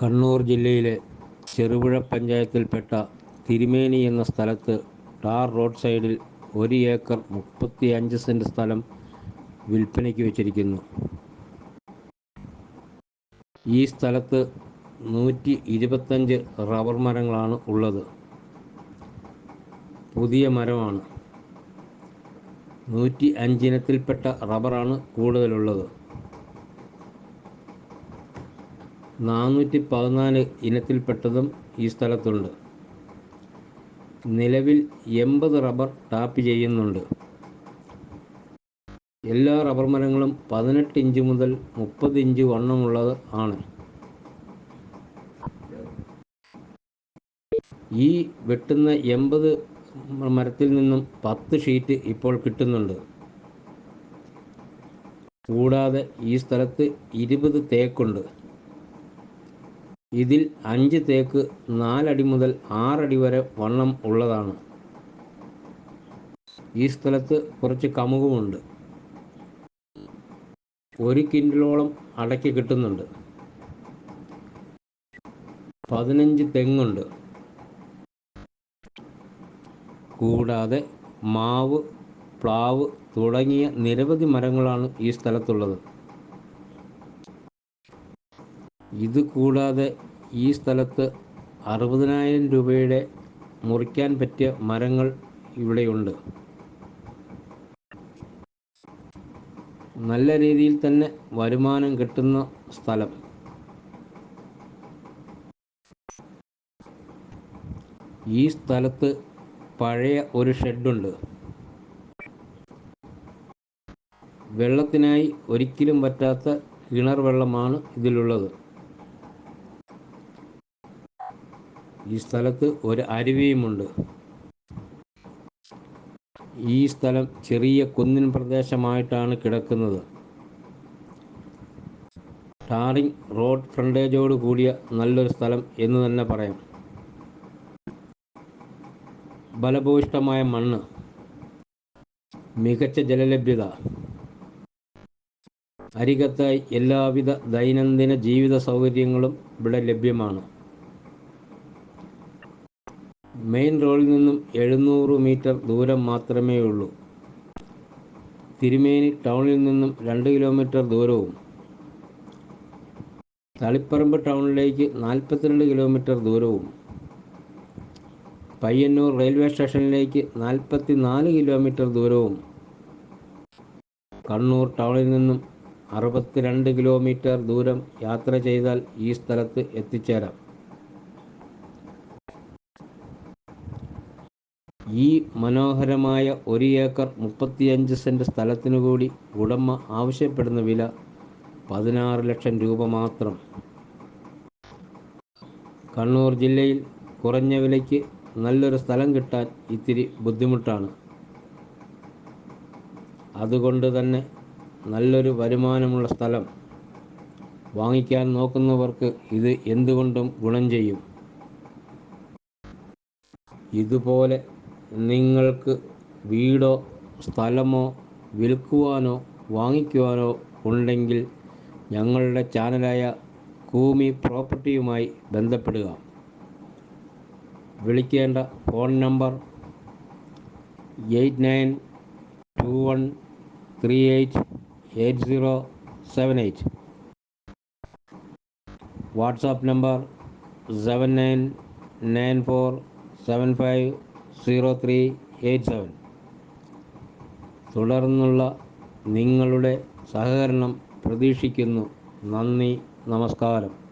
കണ്ണൂർ ജില്ലയിലെ ചെറുപുഴ പഞ്ചായത്തിൽപ്പെട്ട തിരുമേനി എന്ന സ്ഥലത്ത് ടാർ റോഡ് സൈഡിൽ ഒരു ഏക്കർ മുപ്പത്തിയഞ്ച് സെന്റ് സ്ഥലം വിൽപ്പനയ്ക്ക് വെച്ചിരിക്കുന്നു. ഈ സ്ഥലത്ത് നൂറ്റി ഇരുപത്തഞ്ച് റബ്ബർ മരങ്ങളാണ് ഉള്ളത്. പുതിയ മരമാണ്. നൂറ്റി അഞ്ചിനത്തിൽപ്പെട്ട റബ്ബറാണ് കൂടുതലുള്ളത്. നാനൂറ്റി പതിനാല് ഇനത്തിൽപ്പെട്ടതും ഈ സ്ഥലത്തുണ്ട്. നിലവിൽ എൺപത് റബ്ബർ ടാപ്പ് ചെയ്യുന്നുണ്ട്. എല്ലാ റബ്ബർ മരങ്ങളും പതിനെട്ട് ഇഞ്ച് മുതൽ മുപ്പത് ഇഞ്ച് വണ്ണമുള്ളത് ആണ്. ഈ വെട്ടുന്ന എൺപത് മരത്തിൽ നിന്നും പത്ത് ഷീറ്റ് ഇപ്പോൾ കിട്ടുന്നുണ്ട്. കൂടാതെ ഈ സ്ഥലത്ത് ഇരുപത് തേക്കുണ്ട്. ഇതിൽ അഞ്ച് തേക്ക് നാലടി മുതൽ ആറടി വരെ വണ്ണം ഉള്ളതാണ്. ഈ സ്ഥലത്ത് കുറച്ച് കമുകുമുണ്ട്. ഒരു കിൻഡലോളം അടയ്ക്ക് കിട്ടുന്നുണ്ട്. പതിനഞ്ച് തെങ്ങുണ്ട്. കൂടാതെ മാവ് പ്ലാവ് തുടങ്ങിയ നിരവധി മരങ്ങളാണ് ഈ സ്ഥലത്തുള്ളത്. ഇത് കൂടാതെ ഈ സ്ഥലത്ത് അറുപതിനായിരം രൂപയുടെ മുറിക്കാൻ പറ്റിയ മരങ്ങൾ ഇവിടെയുണ്ട്. നല്ല രീതിയിൽ തന്നെ വരുമാനം കിട്ടുന്ന സ്ഥലം. ഈ സ്ഥലത്ത് പഴയ ഒരു ഷെഡുണ്ട്. വെള്ളത്തിനായി ഒരിക്കലും പറ്റാത്ത കിണർ വെള്ളമാണ് ഇതിലുള്ളത്. ഈ സ്ഥലത്ത് ഒരു അരുവിയുമുണ്ട്. ഈ സ്ഥലം ചെറിയ കുന്നിൻ പ്രദേശമായിട്ടാണ് കിടക്കുന്നത്. ടാറിംഗ് റോഡ് ഫ്രണ്ടേജോട് കൂടിയ നല്ലൊരു സ്ഥലം എന്ന് തന്നെ പറയാം. ഫലഭൂഷ്ടമായ മണ്ണ്. മികച്ച ജലലഭ്യത. അരികത്തായി എല്ലാവിധ ദൈനംദിന ജീവിത സൗകര്യങ്ങളും ഇവിടെ ലഭ്യമാണ്. മെയിൻ റോഡിൽ നിന്നും എഴുന്നൂറ് മീറ്റർ ദൂരം മാത്രമേ ഉള്ളൂ തിരുമേനി ടൗണിൽ നിന്നും രണ്ട് കിലോമീറ്റർ ദൂരവും. തളിപ്പറമ്പ് ടൗണിലേക്ക് നാൽപ്പത്തിരണ്ട് കിലോമീറ്റർ ദൂരവും. പയ്യന്നൂർ റെയിൽവേ സ്റ്റേഷനിലേക്ക് നാൽപ്പത്തി നാല് കിലോമീറ്റർ ദൂരവും. കണ്ണൂർ ടൗണിൽ നിന്നും അറുപത്തിരണ്ട് കിലോമീറ്റർ ദൂരം യാത്ര ചെയ്താൽ ഈ സ്ഥലത്ത് എത്തിച്ചേരാം. ഈ മനോഹരമായ ഒരു ഏക്കർ മുപ്പത്തിയഞ്ച് സെന്റ് സ്ഥലത്തിനു കൂടി ഉടമ ആവശ്യപ്പെടുന്ന വില പതിനാറ് ലക്ഷം രൂപ മാത്രം. കണ്ണൂർ ജില്ലയിൽ കുറഞ്ഞ വിലയ്ക്ക് നല്ലൊരു സ്ഥലം കിട്ടാൻ ഇത്തിരി ബുദ്ധിമുട്ടാണ്. അതുകൊണ്ട് തന്നെ നല്ലൊരു വരുമാനമുള്ള സ്ഥലം വാങ്ങിക്കാൻ നോക്കുന്നവർക്ക് ഇത് എന്തുകൊണ്ടും ഗുണം ചെയ്യും. ഇതുപോലെ നിങ്ങൾക്ക് വീടോ സ്ഥലമോ വിൽക്കുവാനോ വാങ്ങിക്കുവാനോ ഉണ്ടെങ്കിൽ ഞങ്ങളുടെ ചാനലായ കൂമി പ്രോപ്പർട്ടിയുമായി ബന്ധപ്പെടുക. വിളിക്കേണ്ട phone number eight nine two one three eight eight zero seven eight. WhatsApp number seven nine nine four seven five zero three eight seven. തുടർന്നുള്ള നിങ്ങളുടെ സഹകരണം പ്രതീക്ഷിക്കുന്നു. നന്ദി നമസ്കാരം.